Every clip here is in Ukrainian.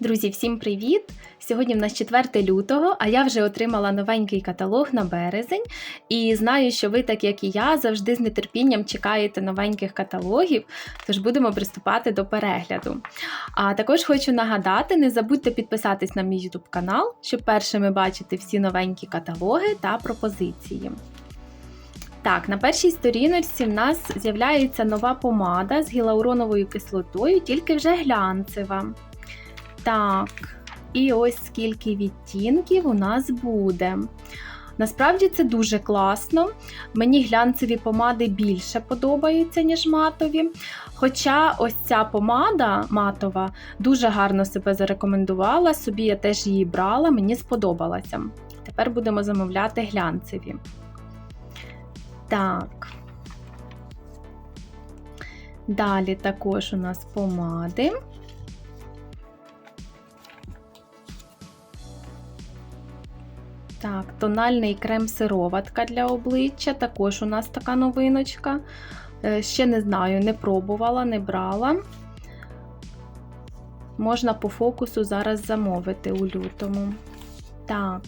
Друзі, всім привіт! Сьогодні в нас 4 лютого, а я вже отримала новенький каталог на березень. І знаю, що ви, так як і я, завжди з нетерпінням чекаєте новеньких каталогів, тож будемо приступати до перегляду. А також хочу нагадати: не забудьте підписатись на мій YouTube канал, щоб першими бачити всі новенькі каталоги та пропозиції. Так, на першій сторіночці в нас з'являється нова помада з гіалуроновою кислотою, тільки вже глянцева. Так, і ось скільки відтінків у нас буде. Насправді це дуже класно. Мені глянцеві помади більше подобаються, ніж матові. Хоча ось ця помада матова дуже гарно себе зарекомендувала, собі я теж її брала, мені сподобалася. Тепер будемо замовляти глянцеві. Так. Далі також у нас помади. Так, тональний крем-сироватка для обличчя. Також у нас така новиночка. Е, Ще не знаю, не пробувала, не брала. Можна по фокусу зараз замовити у лютому. Так.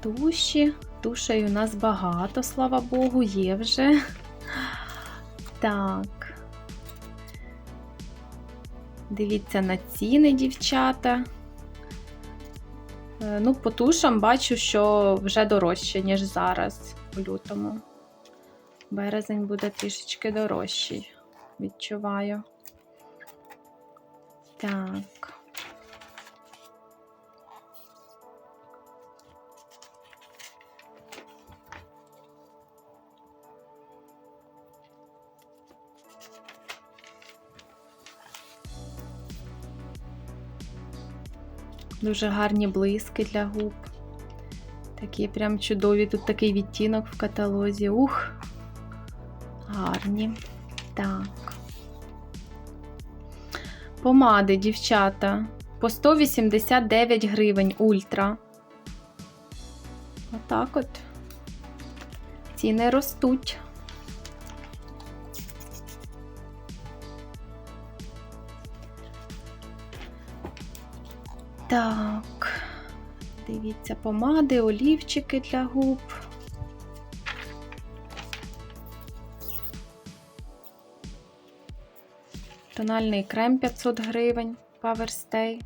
Туші. Тушей у нас багато, слава Богу, є вже. Так. Дивіться на ціни, дівчата. Е, Ну, по тушам бачу, що вже дорожче, ніж зараз у лютому. Березень буде трішечки дорожчий, відчуваю. Так. Дуже гарні блиски для губ. Такі прям чудові. Тут такий відтінок в каталозі. Ух! Гарні. Так. Помади, дівчата. По 189 гривень ультра. Отак от. Ціни ростуть. Так, дивіться, помади, олівчики для губ. Тональний крем 500 гривень, Power Stay.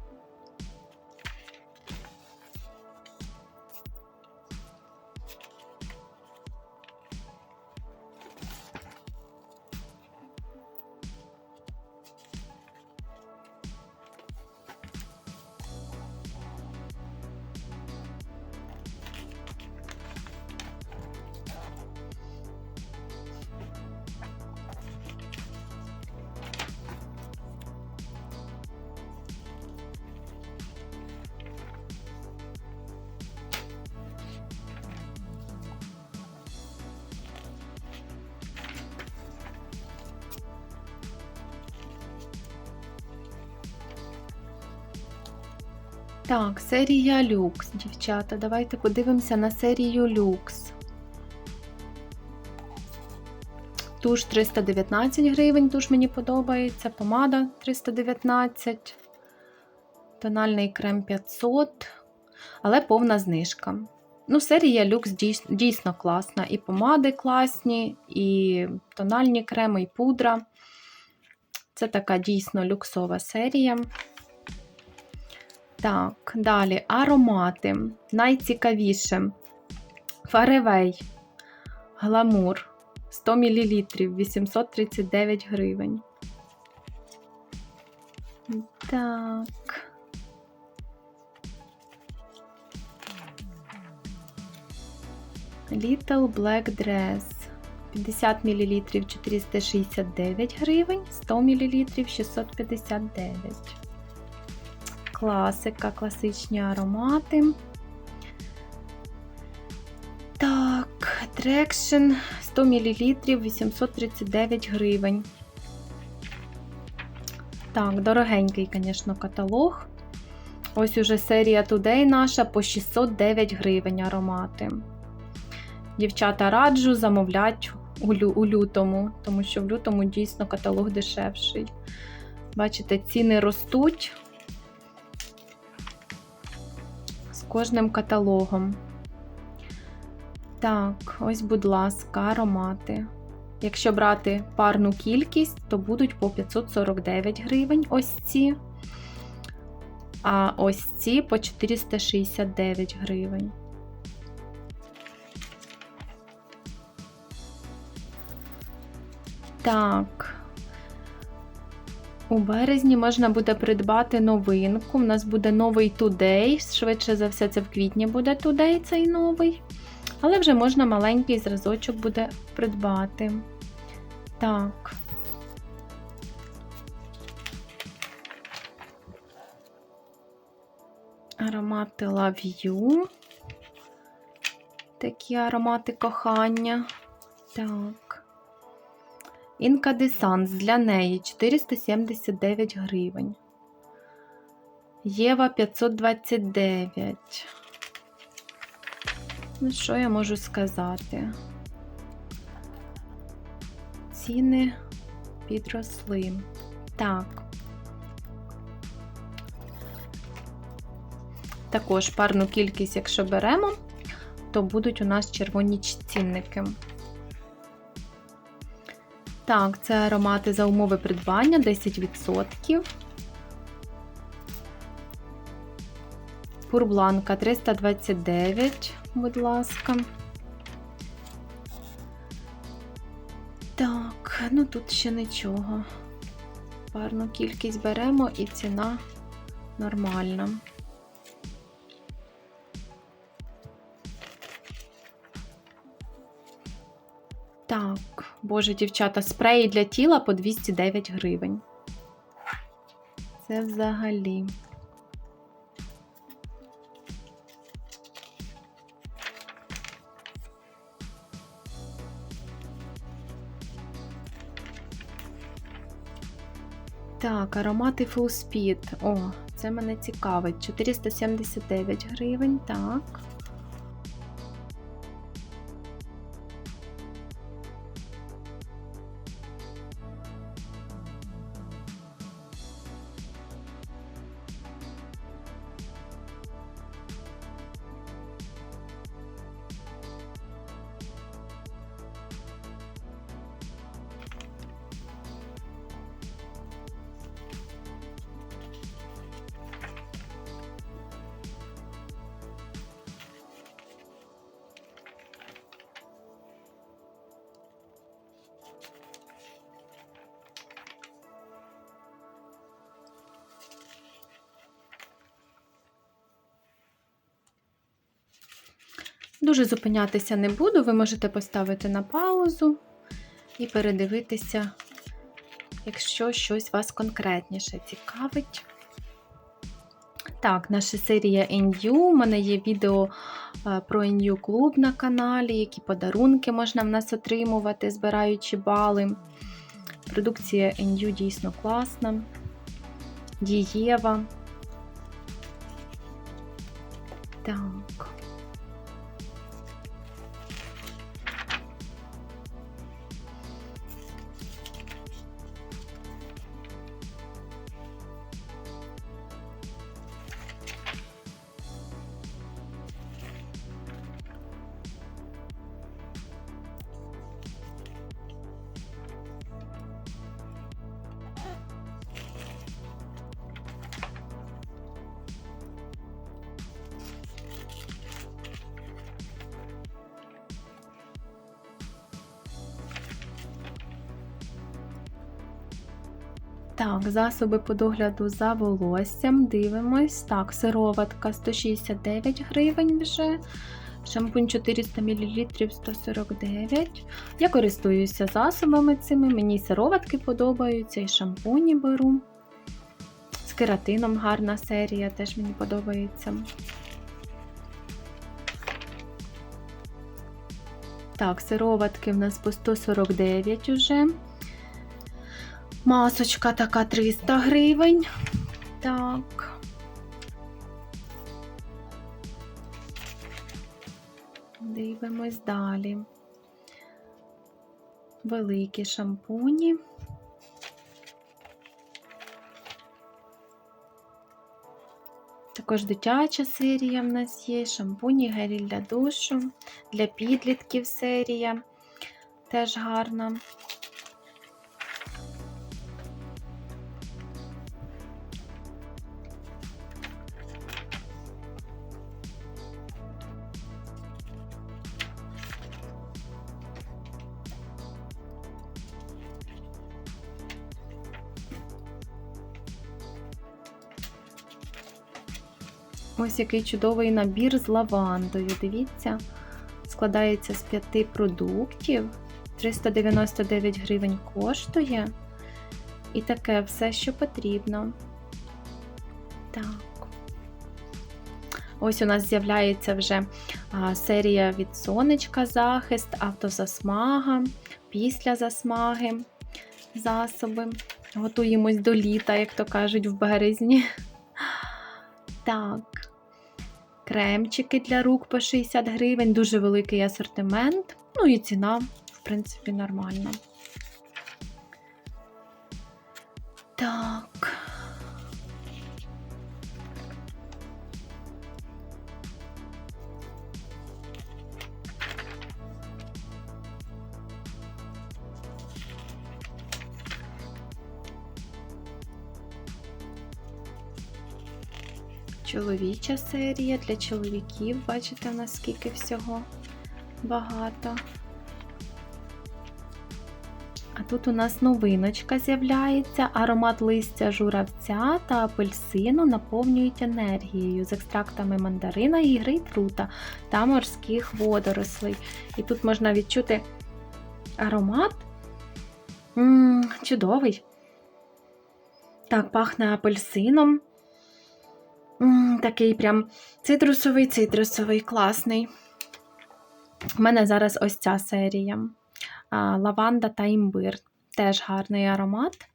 Так, серія люкс, дівчата. Давайте подивимося на серію люкс. Туш 319 гривень, туш мені подобається. Помада 319, тональний крем 500, але повна знижка. Ну, серія люкс дійсно, дійсно класна. І помади класні, і тональні креми, і пудра. Це така дійсно люксова серія. Так, далі аромати. Найцікавіше. Фаревей. Гламур 100 мл 839 гривень. Так. Little Black Dress 50 мл 469 гривень, 100 мл 659 класика, класичні аромати. Так, Traction 100 мл 839 гривень. Так, дорогенький, звісно, каталог. Ось уже серія Today наша по 609 гривень аромати. Дівчата раджу замовлять у лютому, тому що в лютому дійсно каталог дешевший. Бачите, ціни ростуть кожним каталогом. Так, ось, будь ласка, аромати. Якщо брати парну кількість, то будуть по 549 гривень ось ці. А ось ці по 469 гривень. Так. У березні можна буде придбати новинку. У нас буде новий Today. Швидше за все, це в квітні буде Today цей новий. Але вже можна маленький зразочок буде придбати. Так. Аромати Love You. Такі аромати кохання. Так. Інкадесанс для неї 479 гривень. Єва 529. Ну, що я можу сказати? Ціни підросли. Так. Також парну кількість, якщо беремо, то будуть у нас червоні цінники. Так, це аромати за умови придбання 10%. Пурбланка 329, будь ласка. Так, ну тут ще нічого. Парну кількість беремо і ціна нормальна. Так, боже, дівчата, спреї для тіла по 209 гривень. Це взагалі. Так, аромати Full Speed. О, це мене цікавить. 479 гривень, так. Дуже зупинятися не буду, ви можете поставити на паузу і передивитися, якщо щось вас конкретніше цікавить. Так, наша серія NU. У мене є відео е, про NU клуб на каналі, які подарунки можна в нас отримувати, збираючи бали. Продукція NU дійсно класна, дієва. Так. Так, засоби по догляду за волоссям. Дивимось. Так, сироватка 169 гривень вже. Шампунь 400 мл 149. Я користуюся засобами цими. Мені сироватки подобаються, і шампуні беру. З кератином гарна серія, теж мені подобається. Так, сироватки в нас по 149 уже. Масочка така 300 гривень. Так. Дивимось далі. великі шампуні. Також дитяча серія в нас є, шампуні, гелі для душу, для підлітків серія. Теж гарна. Ось який чудовий набір з лавандою. Дивіться, складається з п'яти продуктів. 399 гривень коштує. І таке все, що потрібно. Так. Ось у нас з'являється вже серія від сонечка захист, автозасмага, після засмаги засоби. Готуємось до літа, як то кажуть, в березні. Так. Кремчики для рук по 60 гривень, дуже великий асортимент. Ну і ціна, в принципі, нормальна. Чоловіча серія для чоловіків. Бачите, наскільки всього багато. А тут у нас новиночка з'являється. Аромат листя журавця та апельсину наповнюють енергією з екстрактами мандарина і грейпфрута та морських водорослей. І тут можна відчути аромат. М -м, чудовий. Так, пахне апельсином. Такий прям цитрусовий, цитрусовий, класний. У мене зараз ось ця серія. Лаванда та імбир. Теж гарний аромат.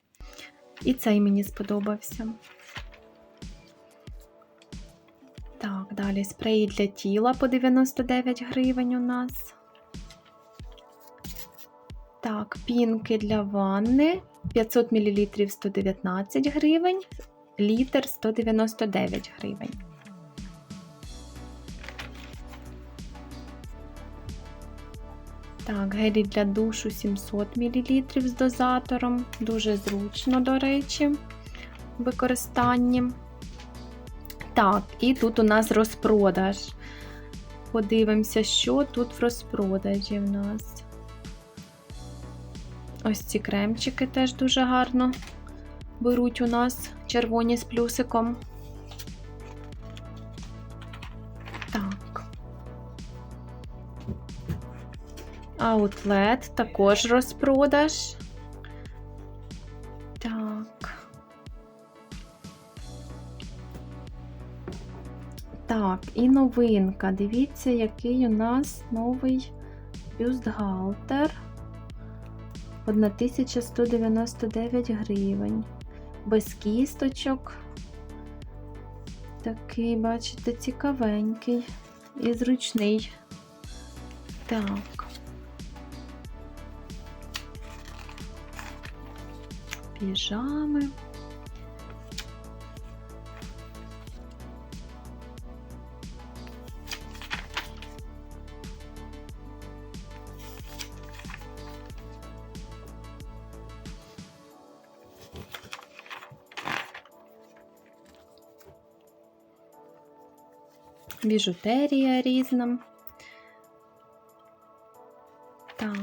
І цей мені сподобався. Так, далі спреї для тіла по 99 гривень у нас. Так, пінки для ванни 500 мл 119 гривень, літр 199 гривень. Так, гелі для душу 700 мл з дозатором. Дуже зручно, до речі, в використанні. Так, і тут у нас розпродаж. Подивимося, що тут в розпродажі в нас. Ось ці кремчики теж дуже гарно беруть у нас червоні з плюсиком. Так. Аутлет також розпродаж. Так. Так, і новинка. Дивіться, який у нас новий бюстгальтер. 1199 гривень. Без кісточок. Такий, бачите, цікавенький і зручний. Так. Піжами. Біжутерія різна. Так.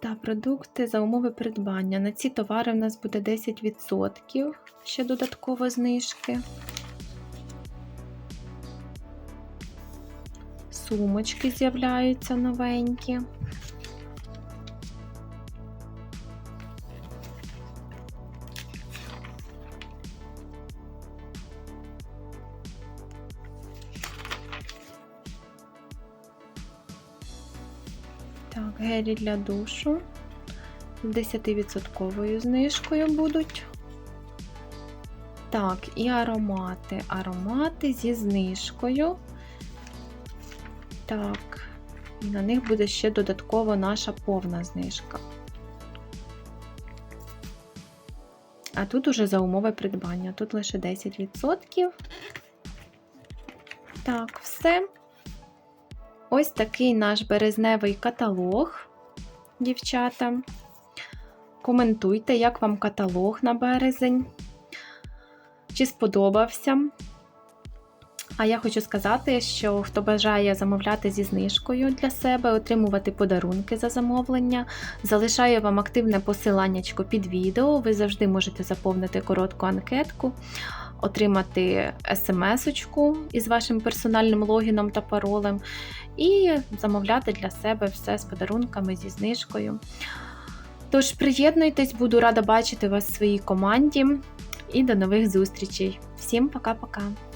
Та продукти за умови придбання. На ці товари в нас буде 10% ще додатково знижки. Сумочки з'являються новенькі. Гелі для душу з 10% знижкою будуть. Так, і аромати. Аромати зі знижкою. Так, І на них буде ще додатково наша повна знижка. А тут уже за умови придбання. Тут лише 10%. Так, все. Ось такий наш березневий каталог, дівчата. Коментуйте, як вам каталог на березень. Чи сподобався? А я хочу сказати, що хто бажає замовляти зі знижкою для себе, отримувати подарунки за замовлення, залишаю вам активне посиланнячко під відео. Ви завжди можете заповнити коротку анкетку, отримати смс-очку із вашим персональним логіном та паролем, і замовляти для себе все з подарунками зі знижкою. Тож приєднуйтесь, буду рада бачити вас в своїй команді. І до нових зустрічей. Всім пока-пока!